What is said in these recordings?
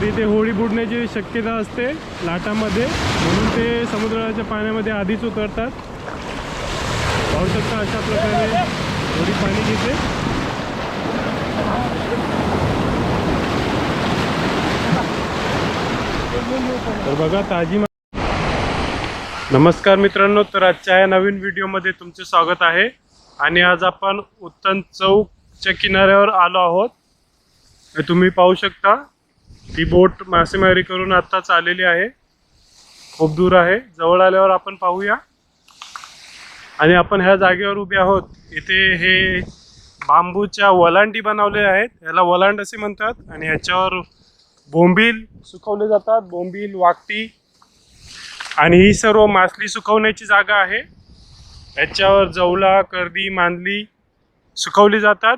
तर इथे होळी बुडण्याची शक्यता असते लाटामध्ये. म्हणून ते समुद्राच्या पाण्यामध्ये आधीच उतरतात. पाहू शकता अशा प्रकारे होळी पाणी घेते. तर बघा ताजी नमस्कार मित्रांनो तर आजच्या या नवीन व्हिडिओमध्ये तुमचे स्वागत आहे. आणि आज आपण उत्तन चौकच्या किनाऱ्यावर आलो आहोत. हे तुम्ही पाहू शकता ही बोट मासेमारी करून आत्ताच आलेली आहे. खूप दूर आहे. जवळ आल्यावर आपण पाहूया. आणि आपण ह्या जागेवर उभे आहोत. इथे हे बांबूच्या वलांडी बनवले आहेत. याला वलांड असे म्हणतात आणि ह्याच्यावर बोंबील सुकवले जातात. बोंबील वाकटी आणि ही सर्व मासली सुकवण्याची जागा आहे. याच्यावर जवला कर्दी मांदली सुकवली जातात.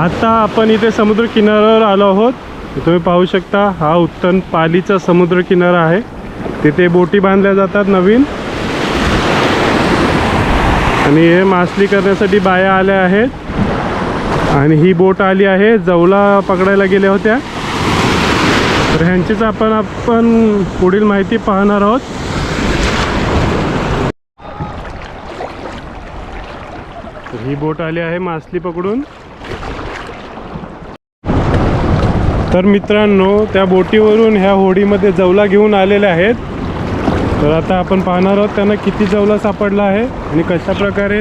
आता आपण इथे समुद्र किनाऱ्यावर आलो आहोत. तुम्ही पाहू शकता हा उत्तन पालीचा समुद्र किनारा आहे. तिथे बोटी बांधल्या जातात नवीन. आणि हे मासली करण्यासाठी बाया आल्या आहेत. आणि ही बोट आली आहे जवला पकडायला गेल्या होत्या. तर ह्यांचीच आपण आपण पुढील माहिती पाहणार आहोत. ही बोट आली आहे मासली पकडून. तर मित्रांनो त्या बोटीवरून ह्या होडीमध्ये जवला घेऊन आलेले आहेत. तर आता आपण पाहणार आहोत त्यांना किती जवला सापडला आहे आणि कशा प्रकारे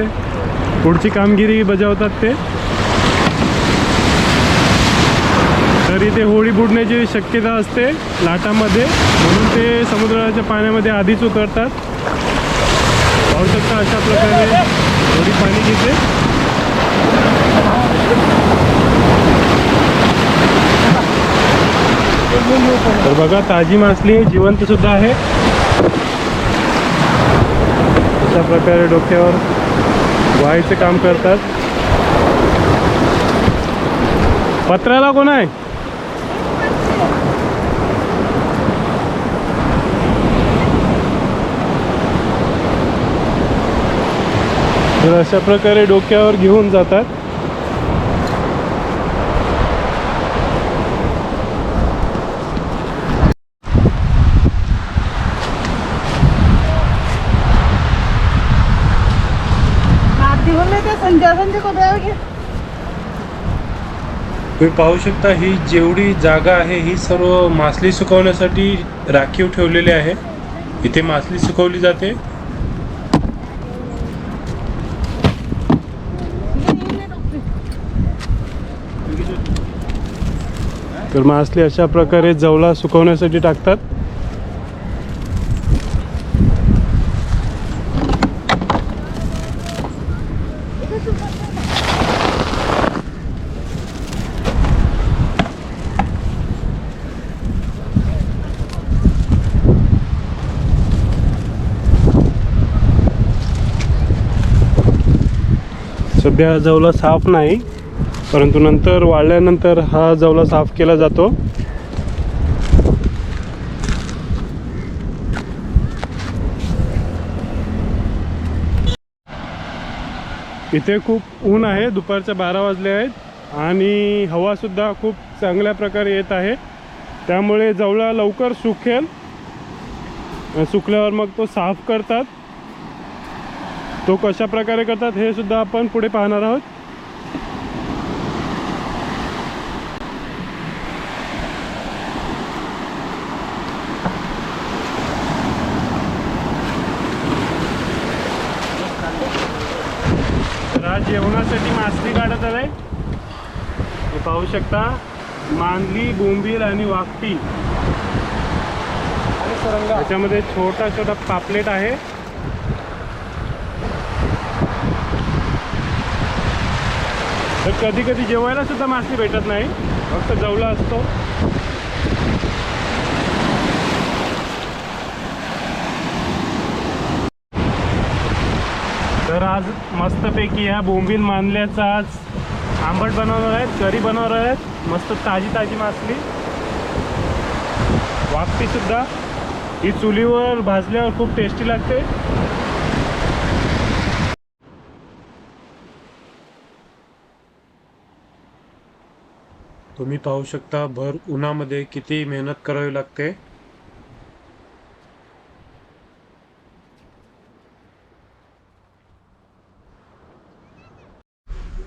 पुढची कामगिरी बजावतात ते. तर इथे होळी बुडण्याची शक्यता असते लाटामध्ये म्हणून ते समुद्राच्या पाण्यामध्ये आधीच उतरतात. पाहू शकता अशा प्रकारे होळी पाणी घेते. तर बघा ताजी मासली जिवंत सुद्धा आहे. अशा प्रकारे डोक्यावर व्हायचं काम करतात. पत्राला कोण आहे? तर अशा प्रकारे डोक्यावर घेऊन जातात. तुम्ही पाहू शकता ही जेवढी जागा आहे ही सर्व मासली सुकवण्यासाठी राखीव ठेवलेली आहे. इथे मासली सुकवली जाते. तर मासली अशा प्रकारे जवला सुकवण्यासाठी टाकतात. सध्या जवला साफ नाही परंतु नंतर वाळल्यानंतर हा जवला साफ केला जातो. इथे खूप ऊन आहे दुपारच्या बारा वाजले आहेत आणि हवासुद्धा खूप चांगल्या प्रकारे येत आहे. त्यामुळे जवळा लवकर सुकेल सुकल्यावर मग तो साफ करतात. तो कशा प्रकारे करतात हे सुद्धा आपण पुढे पाहणार आहोत. आज जेवणासाठी मासली काढत आलाय. हे पाहू शकता मांदली बोंबील आणि वाकटी त्याच्यामध्ये छोटा छोटा पापलेट आहे. तर कधी कधी जेवायला सुद्धा मासली भेटत नाही. फक्त जवला असतो. तर आज मस्तपैकी ह्या बोंबील मानल्याचा आज आंबट बनवणार आहेत करी बनवणार आहेत. मस्त ताजी ताजी मासली. वाकटी सुद्धा. ही चुलीवर भाजल्यावर खूप टेस्टी लागते. तुम्ही पाहू शकता भर उन्हामध्ये किती मेहनत करावी लागते.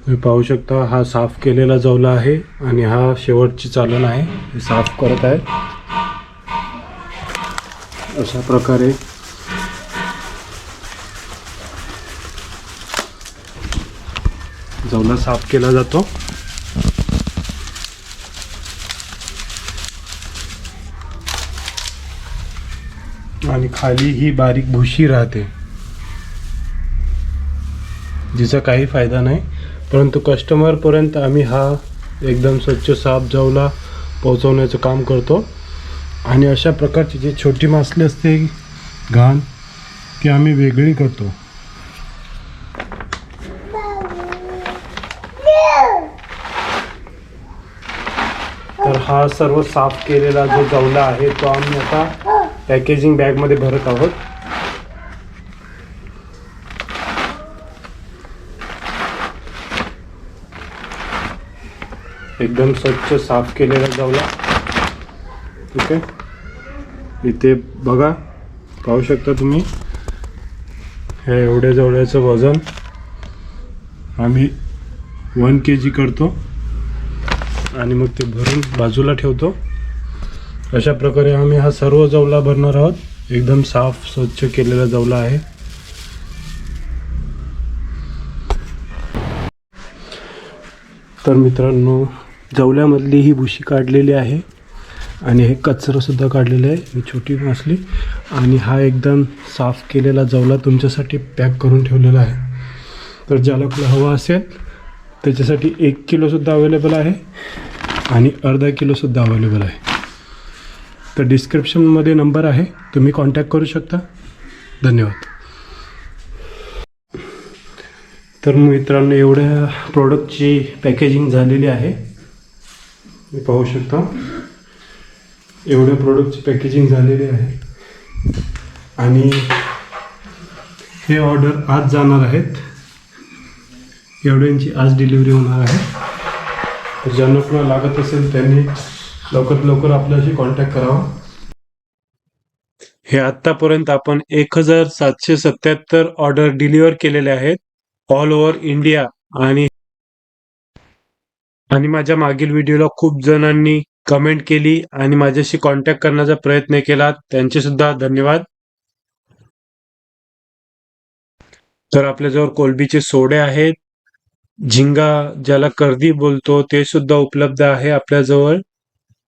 तुम्ही पाहू शकता हा साफ केलेला जवला आहे आणि हा शेवटची चालन आहे. हे साफ करत आहे अशा प्रकारे. जवला साफ केला जातो. आणि खाली ही बारीक भुशी राहते. जिचा काही फायदा नाही परंतु कस्टमरपर्यंत आम्ही हा एकदम स्वच्छ साफ जावला पोहोचवण्याचं काम करतो. आणि अशा प्रकारची जी छोटी मासली असते घाण ती आम्ही वेगळी करतो. तर हा सर्व साफ केलेला जो जवला आहे तो आम्ही आता पॅकेजिंग बॅगमध्ये भरत आहोत. एकदम स्वच्छ साफ केलेला जवला. ठीक आहे इथे बघा पाहू शकता तुम्ही. हे एवढ्या जवळ्याचं वजन. आम्ही वन के जी करतो. आणि मग ते भरून बाजूला ठेवतो. अशा प्रकारे आम्ही हा सर्व जवला भरणार आहोत. एकदम साफ स्वच्छ केलेला जवला आहे. तर मित्रांनो जवल्यामधली ही भुशी काढलेली आहे आणि हे कचरंसुद्धा काढलेलं आहे. ही छोटी मासली आणि हा एकदम साफ केलेला जवला तुमच्यासाठी पॅक करून ठेवलेला आहे. तर ज्याला कुठला हवा असेल त्याच्यासाठी एक किलोसुद्धा अवेलेबल आहे आणि अर्धा किलोसुद्धा अवेलेबल आहे. तर डिस्क्रिप्शनमध्ये नंबर आहे. तुम्ही कॉन्टॅक्ट करू शकता. धन्यवाद. तर मित्रांनो एवढ्या प्रोडक्टची पॅकेजिंग झालेली आहे. मी पाहू शकता. एवढ्या प्रोडक्टची पॅकेजिंग झालेली आहे. आणि हे ऑर्डर आज जाणार आहेत. एवढ्यांची आज डिलिव्हरी होणार आहे. तर ज्यांना कुणा लागत असेल त्यांनी लवकरात लवकर आपल्याशी कॉन्टॅक्ट करावा. हे आतापर्यंत आपण एक हजार सातशे सत्याहत्तर ऑर्डर डिलिव्हर केलेले आहेत ऑल ओव्हर इंडिया आणि आणि माझ्या मागील व्हिडिओला खूप जणांनी कमेंट केली आणि माझ्याशी कॉन्टॅक्ट करण्याचा प्रयत्न केला. त्यांचे सुद्धा धन्यवाद. तर आपल्याजवळ कोलबीचे सोडे आहेत. झिंगा ज्याला कर्दी बोलतो ते सुद्धा उपलब्ध आहे आपल्याजवळ.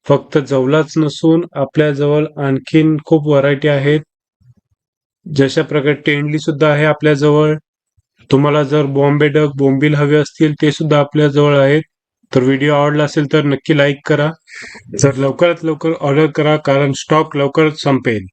फक्त जवलाच नसून आपल्याजवळ आणखीन खूप व्हरायटी आहेत. जशा प्रकारे टेंडली सुद्धा आहे आपल्याजवळ. तुम्हाला जर बॉम्बे डक बोंबील हवे असतील ते सुद्धा आपल्याजवळ आहेत. तर व्हिडिओ आवडला असेल तर नक्की लाईक करा. जर लवकरात लवकर ऑर्डर करा कारण स्टॉक लवकरच संपेल.